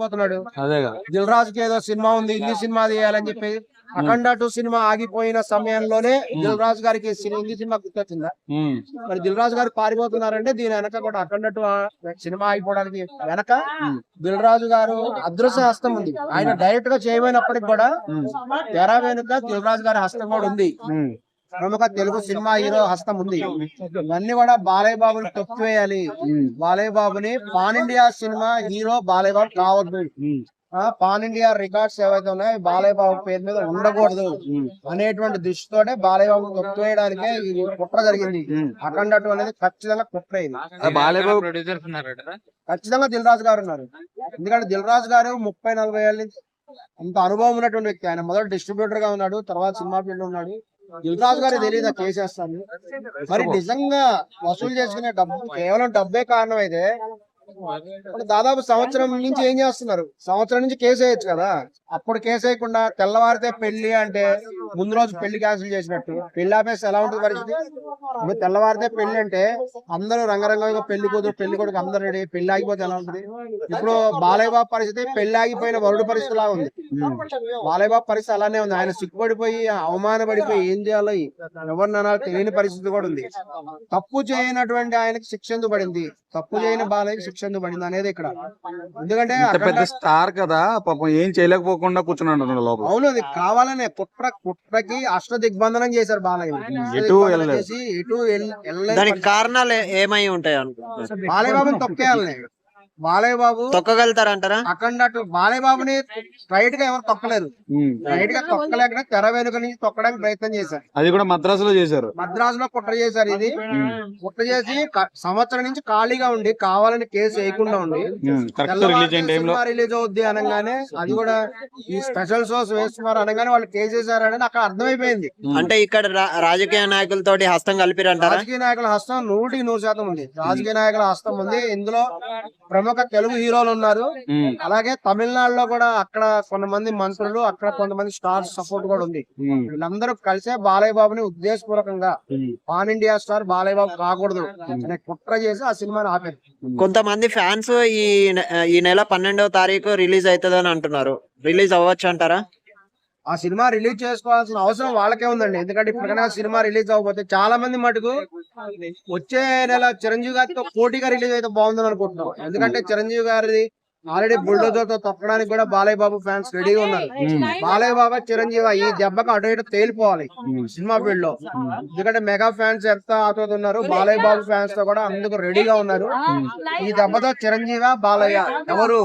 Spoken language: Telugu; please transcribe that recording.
పోతున్నాడు. అదే కదా దిల్ రాజుకి ఏదో సినిమా ఉంది హిందీ సినిమా తీయాలని చెప్పి అఖండ టూ సినిమా ఆగిపోయిన సమయంలోనే దిల్ రాజు గారికి హిందీ సినిమా గుర్తొచ్చిందా? మరి దిల్ రాజు గారు పారిపోతున్నారంటే దీని వెనక కూడా అఖండ టూ సినిమా ఆగిపోవడానికి వెనక దిల్ రాజు గారు అదృశ్య హస్తం ఉంది. ఆయన డైరెక్ట్గా చేయమైనప్పటికి కూడా తెర వెనుక దిల్ రాజు గారి హస్తం కూడా ఉంది. ప్రముఖ తెలుగు సినిమా హీరో హస్తం ఉంది. ఇవన్నీ కూడా బాలయ్య బాబుని తొక్కివేయాలి బాలయ్య బాబుని pan India cinema hero Balayya Babu కావద్దు పాన్ ఇండియా రికార్డ్స్ ఏవైతే ఉన్నాయో బాలయ్య బాబు పేరు మీద ఉండకూడదు. అనేటువంటి దృష్టితోటే బాలయ్య బాబు తొక్కివేయడానికే ఈ కుట్ర జరిగింది. అఖండ అనేది ఖచ్చితంగా కుట్ర ఇది. ఖచ్చితంగా దిల్ రాజు గారు ఉన్నారు. ఎందుకంటే దిల్ రాజు గారు ముప్పై నలభై ఏళ్ళ నుంచి అంత అనుభవం ఉన్నటువంటి వ్యక్తి. ఆయన మొదట డిస్ట్రిబ్యూటర్గా ఉన్నాడు తర్వాత సినిమా ఫీల్డ్ ఉన్నాడు. దిల్ రాజు గారు తెలియదు కేసేస్తాను మరి నిజంగా వసూలు చేసుకునే డబ్బు కేవలం డబ్బే కారణం అయితే దాదాపు సంవత్సరం నుంచి ఏం చేస్తున్నారు? సంవత్సరం నుంచి కేసు వేయచ్చు కదా? అప్పుడు కేసు వేయకుండా తెల్లవారితే పెళ్ళి అంటే ముందు రోజు పెళ్ళి క్యాన్సిల్ చేసినట్టు పెళ్ళి ఆపేసి ఎలా ఉంటుంది పరిస్థితి? ఇప్పుడు తెల్లవారితే పెళ్ళి అంటే అందరూ రంగరంగంగా పెళ్ళి కూతురు పెళ్ళి కొడుకు అందరు రెడీ పెళ్ళి ఆగిపోతే ఎలా ఉంటుంది? ఇప్పుడు బాలయ్య బాబు పరిస్థితి పెళ్ళి ఆగిపోయిన వరుడు పరిస్థితి లా ఉంది. బాలయ్య బాబు పరిస్థితి అలానే ఉంది. ఆయన సిగ్గుపడిపోయి అవమానపడిపోయి ఏం చేయాలో ఎవరిని అనాలో తెలియని పరిస్థితి కూడా ఉంది. తప్పు చేయనటువంటి ఆయనకి శిక్ష పడింది? తప్పు చేయని బాలయ్యకి శిక్ష ఎందుకు పడింది అనేది ఇక్కడ. ఎందుకంటే ఇంత పెద్ద స్టార్ కదా పాపం ఏం చేయలేకపోకుండా కూర్చున్నాడు లోపల. అవును అది కావాలనే కుట్ర కుట్రకి అష్ట దిగ్బంధనం చేశారు బాలయ్య. ఎటు ఎటు దానికి. కారణాలు ఏమై ఉంటాయి బాలయ్య బాబుని తొక్కేయాలని బాలయ్య బాబు తొక్కగలుగుతారంటారా? అఖండ టూ బాలయ్య బాబుని స్ట్రైట్గా ఎవరు తొక్కలేరు. ఉమ్. స్ట్రైట్గా తొక్కలేక తెర వెనుక నుంచి తొక్కడానికి ప్రయత్నం చేశారు. అది కూడా మద్రాసులో చేశారు. మద్రాసులో కుట్ర చేశారు ఇది. కుట్ర చేసి సంవత్సరం నుంచి ఖాళీగా ఉండి కావాలని కేసు వేయకుండా ఉండి రిలీజ్ అవుద్ది అనగానే అది కూడా ఈ స్పెషల్ షోస్ వేస్తున్నారు అనగానే వాళ్ళు కేసు వేసారని అక్కడ అర్థమైపోయింది. అంటే ఇక్కడ రా- రాజకీయ నాయకులతోటి హస్తం కలిపిరంటారా? రాజకీయ నాయకుల హస్తం నూటికి నూరు శాతం ఉంది. రాజకీయ నాయకుల హస్తం ఉంది. ఇందులో ప్రముఖ తెలుగు హీరోలు ఉన్నారు. అలాగే తమిళనాడులో కూడా అక్కడ కొంతమంది మంత్రులు అక్కడ కొంతమంది స్టార్స్ సపోర్ట్ కూడా ఉంది. వీళ్ళందరూ కలిసే బాలయ్య బాబుని ఉద్దేశపూర్వకంగా. Pan India star Balayya Babu కాకూడదు అనే కుట్ర చేసి ఆ సినిమాని ఆపారు. కొంతమంది ఫ్యాన్స్ ఈ ఈ నెల పన్నెండవ తారీఖు రిలీజ్ అవుతుందని అంటున్నారు. రిలీజ్ అవ్వచ్చు అంటారా? ఆ సినిమా రిలీజ్ చేసుకోవాల్సిన అవసరం వాళ్ళకే ఉందండి. ఎందుకంటే ఇప్పటికైనా సినిమా రిలీజ్ అవ్వకపోతే చాలా మంది మటుకు వచ్చే నెల చిరంజీవి గారితో పోటీగా రిలీజ్ అయితే బాగుందని అనుకుంటున్నాం. ఎందుకంటే చిరంజీవి గారిది ఆల్రెడీ బుల్డోజర్తో తొక్కడానికి కూడా బాలయ్య బాబు ఫ్యాన్స్ రెడీగా ఉన్నారు. బాలయ్య బాబు చిరంజీవి ఈ దెబ్బకు అటు ఇటు తేలిపోవాలి సినిమా ఫీల్డ్లో ఎందుకంటే మెగా ఫ్యాన్స్ ఎంత ఆతోత ఉన్నారు బాలయ్య బాబు ఫ్యాన్స్తో కూడా అందుకు రెడీగా ఉన్నారు. ఈ దెబ్బతో చిరంజీవి బాలయ్య ఎవరు?